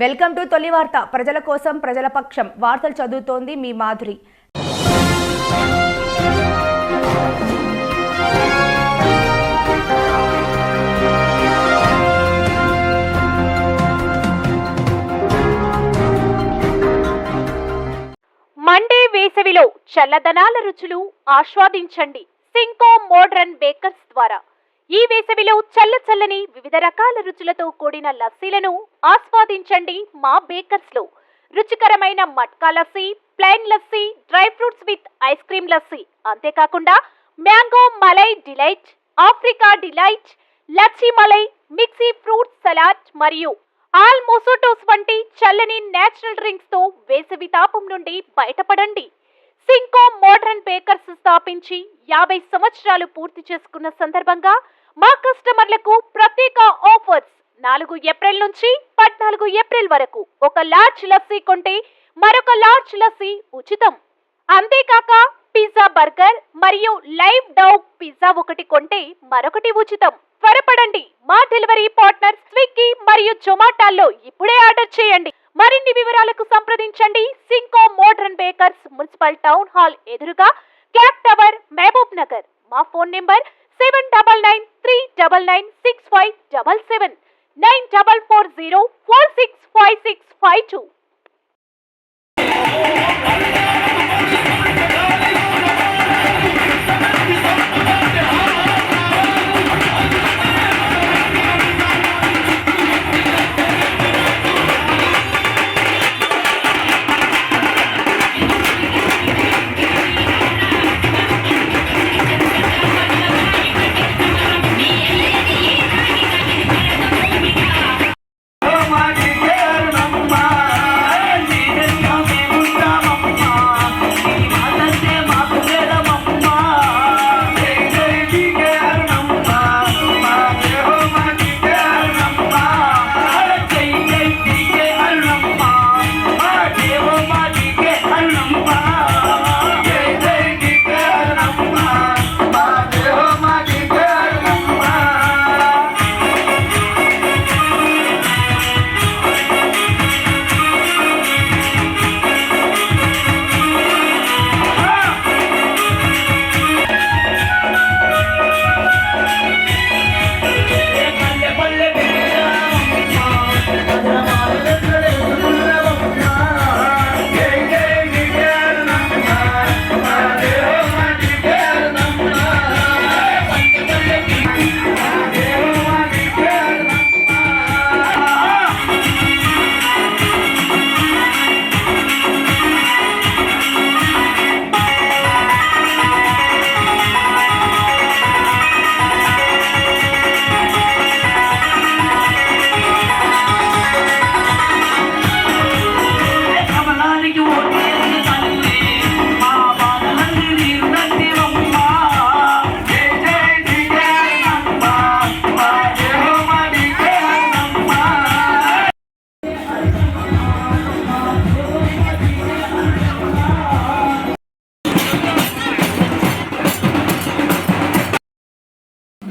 Welcome to తొలి వార్త. ప్రజల కోసం ప్రజల పక్షం. వార్తలు చదువుతోంది మీ మాధురి. మండే వేసవిలో చల్లదనాల రుచులు ఆస్వాదించండి. సింకో మోడ్రన్ బేకర్స్ ద్వారా. ఈ వేసవిలో చల్ల చల్లని వివిధ రకాల రుచులతో కూడిన లస్సీలను ఆస్వాదించండి మా బేకర్స్లో రుచికరమైన matka lassi plain lassi dry fruits with ice cream lassi. అంతేకాకుండా mango malai delight Africa delight lassi malai mixed fruit salad మరియు ఆల్ మోసోటోస్ వంటి చల్లని నేచురల్ డ్రింక్స్తో వేసవి తాపం నుండి బయటపడండి. సింకో మోడర్న్ బేకర్స్ స్థాపించి యాభై సంవత్సరాలు పూర్తి చేసుకున్న సందర్భంగా మా కస్టమర్లకు ప్రత్యేక ఆఫర్స్. నాలుగు ఏప్రిల్ నుంచి పద్నాలుగు ఏప్రిల్ వరకు ఒక లార్జ్ లస్సీ కొంటే మరొక లార్జ్ లస్సీ ఉచితం. అంతేకాక పిజ్జా బర్గర్ మరియు లైవ్ డౌగ్ పిజ్జా ఒకటి కొంటే మరొకటి ఉచితం. త్వరపడండి. మా డెలివరీ పార్ట్నర్ స్విగ్గీ మరియు జొమాటాల్లో ఇప్పుడే ఆర్డర్ చేయండి. మరిన్ని వివరాలకు సంప్రదించండి. సింకో modern bakers municipal town hall ఎదురుగా క్లాక్ టవర్ మహబూబ్ నగర్. మా phone number seven double nine three double nine six five double seven nine double four zero four six five six five two.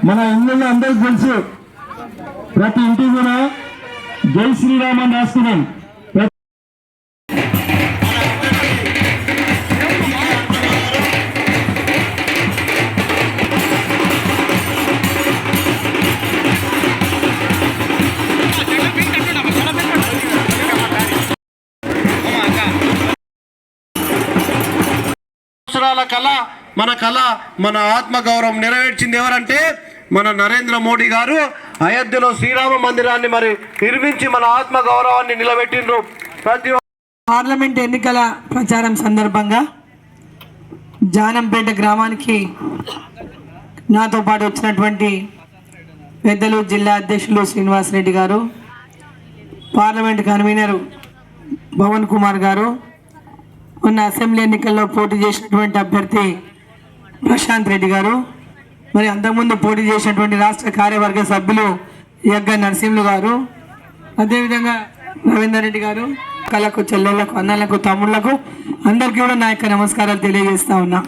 మన ఇళ్ళలో అందరికి తెలుసు. ప్రతి ఇంటికి కూడా జై శ్రీరామ్ అని రాస్తున్నాం. మన కళ మన ఆత్మగౌరవం నెరవేర్చింది ఎవరంటే మన నరేంద్ర మోడీ గారు. అయోధ్యలో శ్రీరామ మందిరాన్ని మరి నిర్మించి మన ఆత్మ గౌరవాన్ని నిలబెట్టిండ్రు. ప్రతి పార్లమెంట్ ఎన్నికల ప్రచారం సందర్భంగా జానంపేట గ్రామానికి నాతో పాటు వచ్చినటువంటి పెద్దలు జిల్లా అధ్యక్షులు శ్రీనివాస్ రెడ్డి గారు పార్లమెంట్ కన్వీనర్ పవన్ కుమార్ గారు ఉన్న అసెంబ్లీ ఎన్నికల్లో పోటీ చేసినటువంటి అభ్యర్థి ప్రశాంత్ రెడ్డి గారు. మరి అంతకుముందు పోటీ చేసినటువంటి రాష్ట్ర కార్యవర్గ సభ్యులు యగ్గ నరసింహులు గారు. అదేవిధంగా రవీందర్ రెడ్డి గారు కళకు చెల్లెళ్ళకు అన్నలకు తమ్ముళ్ళకు అందరికీ కూడా నా యొక్క నమస్కారాలు తెలియజేస్తా ఉన్నా.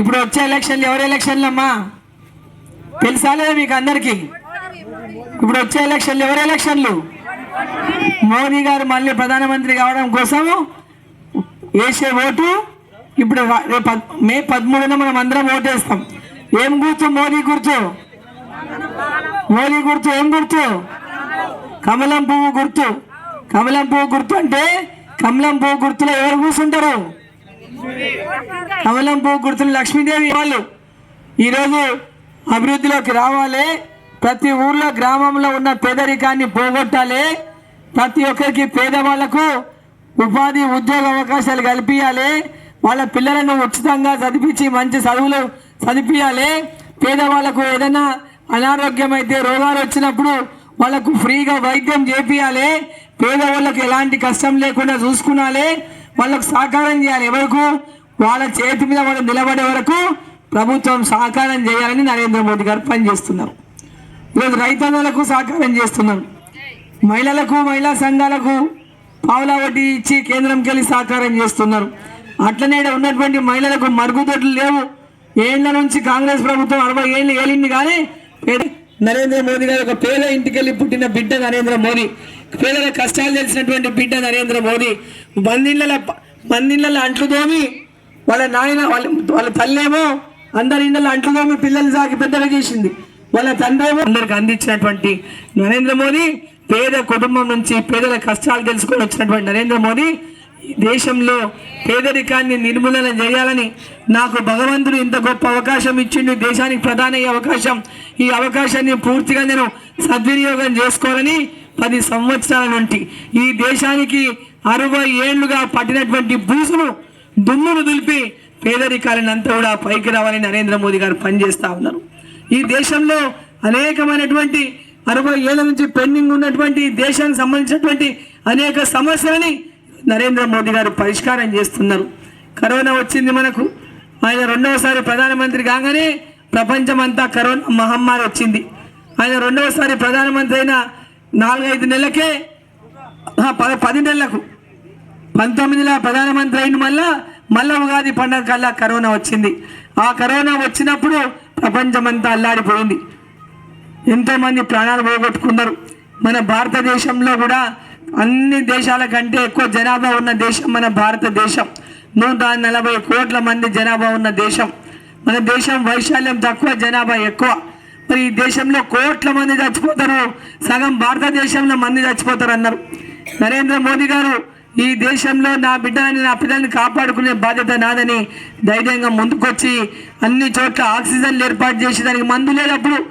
ఇప్పుడు వచ్చే ఎలక్షన్లు ఎవరి ఎలక్షన్లు అమ్మా తెలుసా లేదా మీకు అందరికీ? ఇప్పుడు వచ్చే ఎలక్షన్లు ఎవరు ఎలక్షన్లు? మోదీ గారు మళ్ళీ ప్రధానమంత్రి కావడం కోసము వేసే ఓటు ఇప్పుడు రేపు మే పదమూడున మనం అందరం ఓటేస్తాం ఏం గుర్తు మోదీ గుర్తు మోదీ గుర్తు ఏం గుర్తు కమలం పువ్వు గుర్తు కమలం పువ్వు గుర్తు అంటే కమలం పువ్వు గుర్తులో ఎవరు కూర్చుంటారు? కమలం పువ్వు గుర్తులు లక్ష్మీదేవి వాళ్ళు. ఈరోజు అభివృద్ధిలోకి రావాలి. ప్రతి ఊర్లో గ్రామంలో ఉన్న పేదరికాన్ని పోగొట్టాలి. ప్రతి ఒక్కరికి పేదవాళ్ళకు ఉపాధి ఉద్యోగ అవకాశాలు కల్పించాలి. వాళ్ళ పిల్లలను ఉచితంగా చదివించి మంచి చదువులు చదివించాలి. పేదవాళ్ళకు ఏదైనా అనారోగ్యం అయితే రోగాలు వచ్చినప్పుడు వాళ్ళకు ఫ్రీగా వైద్యం చేపియాలి. పేదవాళ్ళకు ఎలాంటి కష్టం లేకుండా చూసుకునాలి. వాళ్ళకు సహకారం చేయాలి. ఎవరికి? వాళ్ళ చేతి మీద వాళ్ళు నిలబడే వరకు ప్రభుత్వం సహకారం చేయాలని నరేంద్ర మోదీ గారు పనిచేస్తున్నారు. ఈరోజు రైతన్నలకు సహకారం చేస్తున్నారు. మహిళలకు మహిళా సంఘాలకు పావులా వడ్డీ ఇచ్చి కేంద్రంకి వెళ్ళి సహకారం చేస్తున్నారు. అట్లనే ఈడ ఉన్నటువంటి మహిళలకు మరుగుదొడ్లు లేవు. ఏళ్ళ నుంచి కాంగ్రెస్ ప్రభుత్వం అరవై ఏళ్ళు ఏలింది కానీ నరేంద్ర మోదీ గారు ఒక పేద ఇంటికి వెళ్ళి పుట్టిన బిడ్డ నరేంద్ర మోదీ. పేదల కష్టాలు తెలిసినటువంటి బిడ్డ నరేంద్ర మోదీ. మందిళ్ళ మందిళ్ళ అంట్లు దోమి వాళ్ళ నాయన వాళ్ళ వాళ్ళ తల్లేమో అందరి ఇళ్ళ అంట్లు దోమి పిల్లలు సాకి పెద్దగా చేసింది. వాళ్ళ తండ్రి ఏమో అందరికి అందించినటువంటి నరేంద్ర మోదీ. పేద కుటుంబం నుంచి పేదల కష్టాలు తెలుసుకొని వచ్చినటువంటి నరేంద్ర మోదీ. దేశంలో పేదరికాన్ని నిర్మూలన చేయాలని నాకు భగవంతుడు ఇంత గొప్ప అవకాశం ఇచ్చిండు దేశానికి ప్రధాన అవకాశం. ఈ అవకాశాన్ని పూర్తిగా నేను సద్వినియోగం చేసుకోవాలని పది సంవత్సరాల నుండి. ఈ దేశానికి అరవై ఏళ్ళుగా పట్టినటువంటి బూసును దుమ్మును దులిపి పేదరికాలను అంతా కూడా పైకి రావాలని నరేంద్ర మోదీ గారు పనిచేస్తూ ఉన్నారు. ఈ దేశంలో అనేకమైనటువంటి అరవై ఏళ్ళ నుంచి పెండింగ్ ఉన్నటువంటి దేశానికి సంబంధించినటువంటి అనేక సమస్యలని నరేంద్ర మోదీ గారు పరిష్కారం చేస్తున్నారు. కరోనా వచ్చింది మనకు. ఆయన రెండవసారి ప్రధానమంత్రి కాగానే ప్రపంచమంతా కరోనా మహమ్మారి వచ్చింది. ఆయన రెండవసారి ప్రధానమంత్రి అయిన నాలుగైదు నెలలకే పద పది నెలలకు. పంతొమ్మిదిలో ప్రధానమంత్రి అయిన మళ్ళా మళ్ళా ఉగాది పండుగ కల్లా కరోనా వచ్చింది. ఆ కరోనా వచ్చినప్పుడు ప్రపంచమంతా అల్లాడిపోయింది. ఎంతోమంది ప్రాణాలు పోగొట్టుకున్నారు. మన భారతదేశంలో కూడా అన్ని దేశాల కంటే ఎక్కువ జనాభా ఉన్న దేశం మన భారతదేశం. నూట నలభై కోట్ల మంది జనాభా ఉన్న దేశం. మన దేశం వైశాల్యం తక్కువ జనాభా ఎక్కువ. మరి ఈ దేశంలో కోట్ల మంది చచ్చిపోతారు. సగం భారతదేశంలో మంది చచ్చిపోతారు అన్నారు. నరేంద్ర మోదీ గారు ఈ దేశంలో నా బిడ్డని నా పిల్లల్ని కాపాడుకునే బాధ్యత నాదని ధైర్యంగా ముందుకొచ్చి అన్ని చోట్ల ఆక్సిజన్లు ఏర్పాటు చేసి దానికి మందు లేనప్పుడు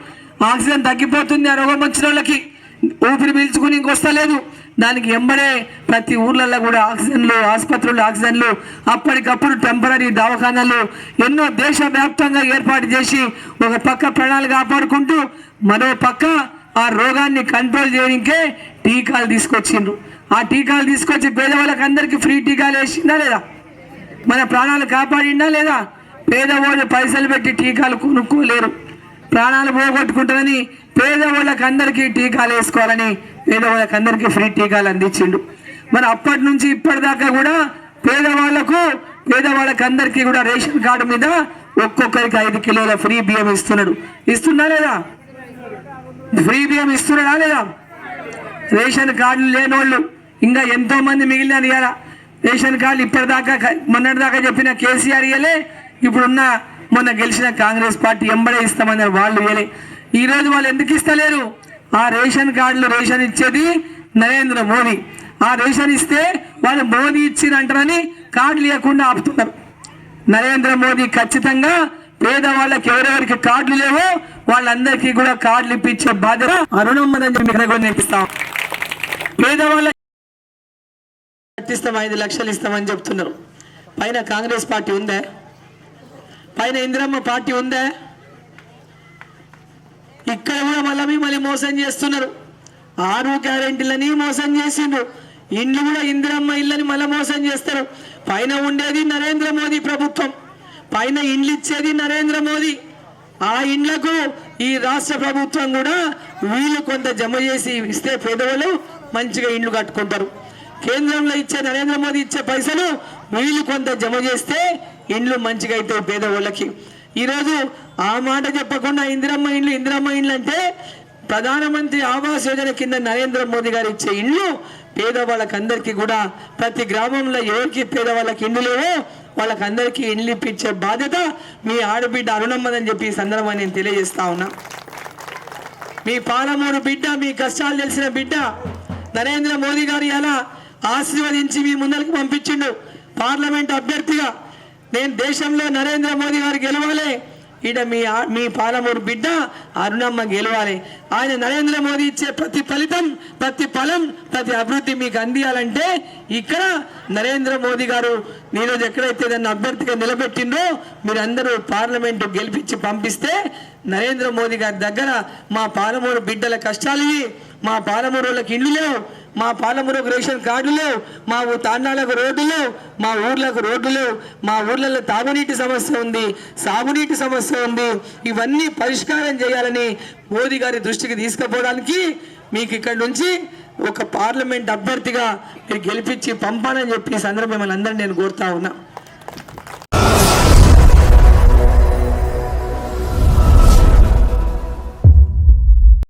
ఆక్సిజన్ తగ్గిపోతుంది ఆ రోగం వచ్చిన వాళ్ళకి. ఊపిరి పీల్చుకుని ఇంకొస్తలేదు. దానికి ఎంబడే ప్రతి ఊర్లలో కూడా ఆక్సిజన్లు ఆసుపత్రులు ఆక్సిజన్లు అప్పటికప్పుడు టెంపరీ దవాఖానాలు ఎన్నో దేశవ్యాప్తంగా ఏర్పాటు చేసి ఒక పక్క ప్రాణాలు కాపాడుకుంటూ మరో పక్క ఆ రోగాన్ని కంట్రోల్ చేయడానికే టీకాలు తీసుకొచ్చిండ్రు. ఆ టీకాలు తీసుకొచ్చి పేదవాళ్ళకి అందరికీ ఫ్రీ టీకాలు వేసిందా లేదా? మన ప్రాణాలు కాపాడిందా లేదా? పేదవాళ్ళు పైసలు పెట్టి టీకాలు కొనుక్కోలేరు. ప్రాణాలు పోగొట్టుకుంటారని పేదవాళ్ళకి అందరికీ టీకాలు వేసుకోవాలని పేదవాళ్ళకి అందరికీ ఫ్రీ టీకాలు అందించిండు. మరి అప్పటి నుంచి ఇప్పటిదాకా కూడా పేదవాళ్ళకు పేదవాళ్ళకి అందరికీ కూడా రేషన్ కార్డు మీద ఒక్కొక్కరికి ఐదు కిలోల ఫ్రీ బియ్యం ఇస్తున్నాడు. ఇస్తున్నా లేదా? ఫ్రీ బియ్యం ఇస్తున్నాడా లేదా? రేషన్ కార్డులు లేని వాళ్ళు ఇంకా ఎంతో మంది మిగిలిన ఇవాళ రేషన్ కార్డులు ఇప్పటిదాకా మొన్నటిదాకా చెప్పిన కేసీఆర్ ఇయలే ఇప్పుడున్న మొన్న గెలిచిన కాంగ్రెస్ పార్టీ ఎంబడే ఇస్తామని వాళ్ళు ఇయ్యలే ఈ రోజు వాళ్ళు ఎందుకు ఇస్తలేరు? ఆ రేషన్ కార్డులు రేషన్ ఇచ్చేది నరేంద్ర మోదీ. ఆ రేషన్ ఇస్తే వాళ్ళు మోదీ ఇచ్చినంటారని కార్డులు ఇవ్వకుండా ఆపుతున్నారు. నరేంద్ర మోదీ ఖచ్చితంగా పేదవాళ్ళకి ఎవరెవరికి కార్డులు లేవో వాళ్ళందరికీ కూడా కార్డులు ఇప్పించే బాధ్యత అరుణమ్మదని చెప్పి నేర్పిస్తాం. పేదవాళ్ళకి కట్టిస్తాం ఐదు లక్షలు ఇస్తామని చెప్తున్నారు. పైన కాంగ్రెస్ పార్టీ ఉందే? పైన ఇందిరమ్మ పార్టీ ఉందే? ఇక్కడ కూడా మళ్ళీ మిమ్మల్ని మోసం చేస్తున్నారు. ఆరు గ్యారెంటీలని మోసం చేసిండ్రు. ఇండ్లు కూడా ఇందిరమ్మ ఇళ్ళని మళ్ళీ మోసం చేస్తారు. పైన ఉండేది నరేంద్ర మోదీ ప్రభుత్వం. పైన ఇండ్లు ఇచ్చేది నరేంద్ర మోదీ. ఆ ఇండ్లకు ఈ రాష్ట్ర ప్రభుత్వం కూడా వీళ్ళు కొంత జమ చేసి ఇస్తే పేదవాళ్ళు మంచిగా ఇండ్లు కట్టుకుంటారు. కేంద్రంలో ఇచ్చే నరేంద్ర మోదీ ఇచ్చే పైసలు వీళ్ళు కొంత జమ చేస్తే ఇండ్లు మంచిగా అవుతాయి పేదవాళ్ళకి. ఈరోజు ఆ మాట చెప్పకుండా ఇందిరమ్మ ఇండ్లు ఇందిరమ్మ ఇండ్లు అంటే ప్రధానమంత్రి ఆవాస్ యోజన కింద నరేంద్ర మోదీ గారు ఇచ్చే ఇండ్లు పేదవాళ్ళకందరికీ కూడా ప్రతి గ్రామంలో ఎవరికి పేదవాళ్ళకి ఇండ్లు లేవో వాళ్ళకందరికీ ఇండ్లు ఇప్పించే బాధ్యత మీ ఆడబిడ్డ అరుణమ్మదని చెప్పి ఈ సందర్భంగా నేను తెలియజేస్తా ఉన్నా. మీ పాలమూరు బిడ్డ మీ కష్టాలు తెలిసిన బిడ్డ నరేంద్ర మోదీ గారు ఎలా ఆశీర్వదించి మీ ముందరికి పంపించిండు పార్లమెంట్ అభ్యర్థిగా. నేను దేశంలో నరేంద్ర మోదీ గారు గెలవాలి. ఈడ మీ మీ పాలమూరు బిడ్డ అరుణమ్మ గెలవాలి. ఆయన నరేంద్ర మోదీ ఇచ్చే ప్రతి ఫలితం ప్రతి ఫలం ప్రతి అభివృద్ధి మీకు అందియాలంటే ఇక్కడ నరేంద్ర మోదీ గారు ఈరోజు ఎక్కడైతే దాన్ని అభ్యర్థిగా నిలబెట్టిండ్రో మీరందరూ పార్లమెంటు గెలిపించి పంపిస్తే నరేంద్ర మోదీ గారి దగ్గర మా పాలమూరు బిడ్డల కష్టాలు మా పాలమూరు వాళ్ళకి ఇండ్లు లేవు. మా పాలమూరుకు రేషన్ కార్డులు మా ఊ తాండాలకు రోడ్డు మా ఊర్లకు రోడ్డు మా ఊర్లలో తాగునీటి సమస్య ఉంది సాగునీటి సమస్య ఉంది. ఇవన్నీ పరిష్కారం చేయాలని మోదీ గారి దృష్టికి తీసుకుపోవడానికి మీకు ఇక్కడి నుంచి ఒక పార్లమెంట్ అభ్యర్థిగా మీరు గెలిపించి పంపాలని చెప్పి సందర్భం మిమ్మల్ని అందరినీ నేను కోరుతా ఉన్నా.